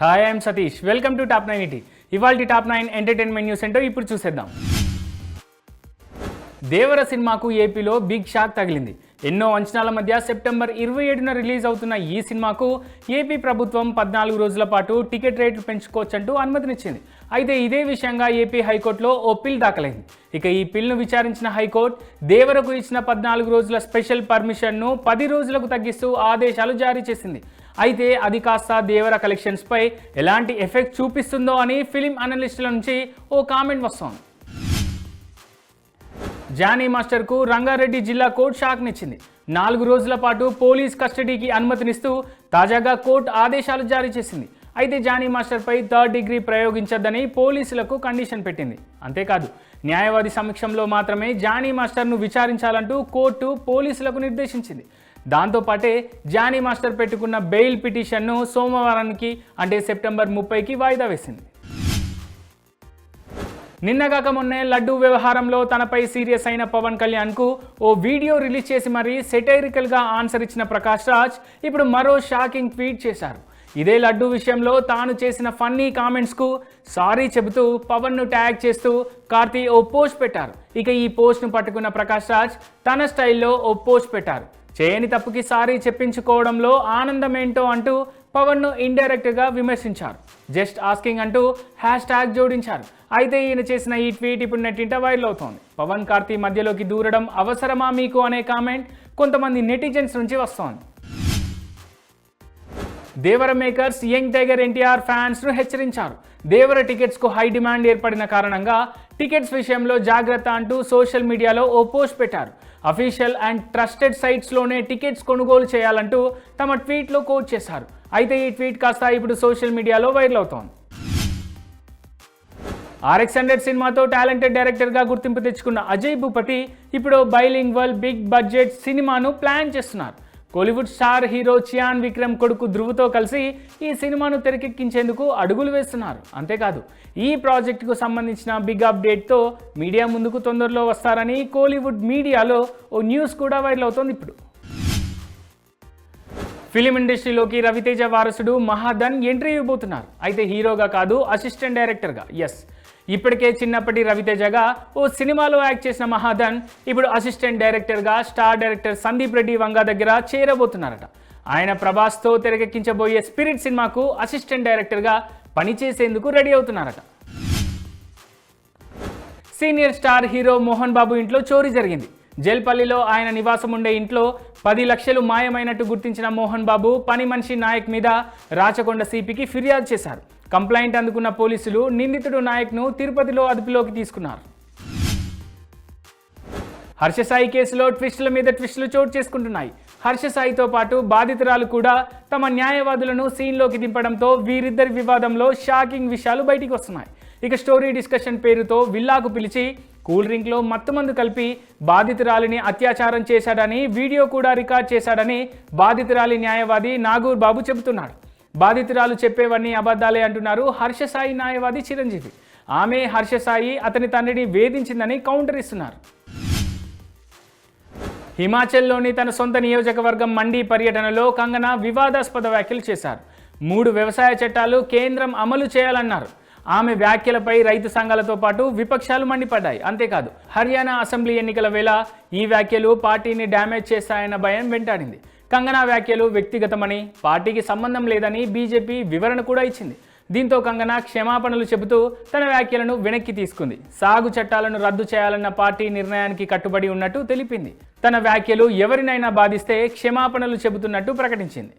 Hi I'm Satish welcome to top nine ET ఇవాళ top nine entertainment news ఏంటో ఇప్పుడు చూసేద్దాం. దేవర సినిమాకు ఏపీలో బిగ్ షాక్ తగిలింది. ఎన్నో అంచనాల మధ్య సెప్టెంబర్ ఇరవై ఏడున రిలీజ్ అవుతున్న ఈ సినిమాకు ఏపీ ప్రభుత్వం పద్నాలుగు రోజుల పాటు టికెట్ రేట్లు పెంచుకోవచ్చంటూ అనుమతినిచ్చింది. అయితే ఇదే విషయంగా ఏపీ హైకోర్టులో ఓ పిల్ దాఖలైంది. ఇక ఈ పిల్ను విచారించిన హైకోర్టు దేవరకు ఇచ్చిన పద్నాలుగు రోజుల స్పెషల్ పర్మిషన్ను పది రోజులకు తగ్గిస్తూ ఆదేశాలు జారీ చేసింది. అయితే అది కాస్త దేవర కలెక్షన్స్పై ఎలాంటి ఎఫెక్ట్ చూపిస్తుందో అని ఫిలిం అనలిస్టుల నుంచి ఓ కామెంట్ వస్తోంది. జానీ మాస్టర్కు రంగారెడ్డి జిల్లా కోర్టు షాక్నిచ్చింది. నాలుగు రోజుల పాటు పోలీస్ కస్టడీకి అనుమతినిస్తూ తాజాగా కోర్టు ఆదేశాలు జారీ చేసింది. అయితే జానీ మాస్టర్పై థర్డ్ డిగ్రీ ప్రయోగించొద్దని పోలీసులకు కండిషన్ పెట్టింది. అంతేకాదు న్యాయవాది సమక్షంలో మాత్రమే జానీ మాస్టర్ను విచారించాలంటూ కోర్టు పోలీసులకు నిర్దేశించింది. దాంతోపాటే జానీ మాస్టర్ పెట్టుకున్న బెయిల్ పిటిషన్ను సోమవారానికి అంటే సెప్టెంబర్ ముప్పైకి వాయిదా వేసింది. నిన్నగాక మొన్నే లడ్డూ వ్యవహారంలో తనపై సీరియస్ అయిన పవన్ కళ్యాణ్కు ఓ వీడియో రిలీజ్ చేసి మరీ సెటైరికల్గా ఆన్సర్ ఇచ్చిన ప్రకాష్ రాజ్ ఇప్పుడు మరో షాకింగ్ ట్వీట్ చేశారు. ఇదే లడ్డూ విషయంలో తాను చేసిన ఫన్నీ కామెంట్స్కు సారీ చెబుతూ పవన్ను ట్యాగ్ చేస్తూ కార్తీ ఓ పోస్ట్ పెట్టారు. ఇక ఈ పోస్ట్ను పట్టుకున్న ప్రకాష్ రాజ్ తన స్టైల్లో ఓ పోస్ట్ పెట్టారు. చేయని తప్పుకి సారీ చెప్పించుకోవడంలో ఆనందం ఏంటో అంటూ పవన్ను ఇండైరెక్ట్గా విమర్శించారు. జస్ట్ ఆస్కింగ్ అంటూ హ్యాష్ ట్యాగ్ జోడించారు. అయితే ఈయన చేసిన ఈ ట్వీట్ ఇప్పుడు నెట్టింట వైరల్ అవుతోంది. పవన్ కార్తీ మధ్యలోకి దూరడం అవసరమా మీకు అనే కామెంట్ కొంతమంది నెటిజన్స్ నుంచి వస్తోంది. Devara makers young tiger NTR ఫ్యాన్స్ను హెచ్చరించారు. దేవర టికెట్స్కు హై డిమాండ్ ఏర్పడిన కారణంగా టికెట్స్ విషయంలో జాగ్రత్త అంటూ సోషల్ మీడియాలో ఓ పోస్ట్ పెట్టారు. అఫీషియల్ అండ్ ట్రస్టెడ్ సైట్స్లోనే టికెట్స్ కొనుగోలు చేయాలంటూ తమ ట్వీట్లో కోట్ చేశారు. అయితే ఈ ట్వీట్ కాస్త ఇప్పుడు సోషల్ మీడియాలో వైరల్ అవుతోంది. ఆర్ఎక్స్ హండ్రెడ్ సినిమాతో టాలెంటెడ్ డైరెక్టర్గా గుర్తింపు తెచ్చుకున్న అజయ్ భూపతి ఇప్పుడు బైలింగ్వల్ బిగ్ బడ్జెట్ సినిమాను ప్లాన్ చేస్తున్నారు. కోలీవుడ్ స్టార్ హీరో చియాన్ విక్రమ్ కొడుకు ధృవ్తో కలిసి ఈ సినిమాను తెరకెక్కించేందుకు అడుగులు వేస్తున్నారు. అంతేకాదు ఈ ప్రాజెక్టుకు సంబంధించిన బిగ్ అప్డేట్తో మీడియా ముందుకు తొందరలో వస్తారని కోలీవుడ్ మీడియాలో ఓ న్యూస్ కూడా వైరల్ అవుతోంది ఇప్పుడు. ఫిలిం ఇండస్ట్రీలోకి రవితేజ వారసుడు మహాధన్ ఎంట్రీ ఇవ్వబోతున్నారు. అయితే హీరోగా కాదు అసిస్టెంట్ డైరెక్టర్గా. ఎస్ ఇప్పటికే చిన్నప్పటి రవితేజగా ఓ సినిమాలో యాక్ట్ చేసిన మహాధన్ ఇప్పుడు అసిస్టెంట్ డైరెక్టర్గా స్టార్ డైరెక్టర్ సందీప్ రెడ్డి వంగ దగ్గర చేరబోతున్నారట. ఆయన ప్రభాస్తో తెరకెక్కించబోయే స్పిరిట్ సినిమాకు అసిస్టెంట్ డైరెక్టర్గా పనిచేసేందుకు ready అవుతున్నారట. Senior star hero Mohan Babu ఇంట్లో చోరీ జరిగింది. జల్పల్లిలో ఆయన నివాసం ఉండే ఇంట్లో పది లక్షలు మాయమైనట్టు గుర్తించిన మోహన్ బాబు పని మనిషి నాయక్ మీద రాచకొండ సిపికి ఫిర్యాదు చేశారు. కంప్లైంట్ అందుకున్న పోలీసులు నిందితుడు నాయక్ను తిరుపతిలో అదుపులోకి తీసుకున్నారు. హర్షసాయి కేసులో ట్విస్టుల మీద ట్విస్టులు చోటు చేసుకుంటున్నాయి. హర్షసాయితో పాటు బాధితురాలు కూడా తమ న్యాయవాదులను సీన్లోకి దింపడంతో వీరిద్దరి వివాదంలో షాకింగ్ విషయాలు బయటికి వస్తున్నాయి. ఇక స్టోరీ డిస్కషన్ పేరుతో విల్లాకు పిలిచి కూల్ డ్రింక్లో మత్తుమందు కలిపి బాధితురాలిని అత్యాచారం చేశాడని వీడియో కూడా రికార్డ్ చేశాడని బాధితురాలి న్యాయవాది నాగూర్ బాబు చెబుతున్నాడు. బాధితురాలు చెప్పేవన్నీ అబద్ధాలే అంటున్నారు హర్షసాయి న్యాయవాది చిరంజీవి. ఆమె హర్షసాయి అతని తండ్రిని వేధించిందని కౌంటర్ ఇస్తున్నారు. హిమాచల్లోని తన సొంత నియోజకవర్గం మండి పర్యటనలో కంగనా వివాదాస్పద వ్యాఖ్యలు చేశారు. మూడు వ్యవసాయ చట్టాలు కేంద్రం అమలు చేయాలన్నారు. ఆమె వ్యాఖ్యలపై రైతు సంఘాలతో పాటు విపక్షాలు మండిపడ్డాయి. అంతేకాదు హర్యానా అసెంబ్లీ ఎన్నికల వేళ ఈ వ్యాఖ్యలు పార్టీని డ్యామేజ్ చేస్తాయన్న భయం వెంటాడింది. కంగనా వ్యాఖ్యలు వ్యక్తిగతమని పార్టీకి సంబంధం లేదని బీజేపీ వివరణ కూడా ఇచ్చింది. దీంతో కంగనా క్షమాపణలు చెబుతూ తన వ్యాఖ్యలను వెనక్కి తీసుకుంది. సాగు చట్టాలను రద్దు చేయాలన్న పార్టీ నిర్ణయానికి కట్టుబడి ఉన్నట్టు తెలిపింది. తన వ్యాఖ్యలు ఎవరినైనా బాధిస్తే క్షమాపణలు చెబుతున్నట్టు ప్రకటించింది.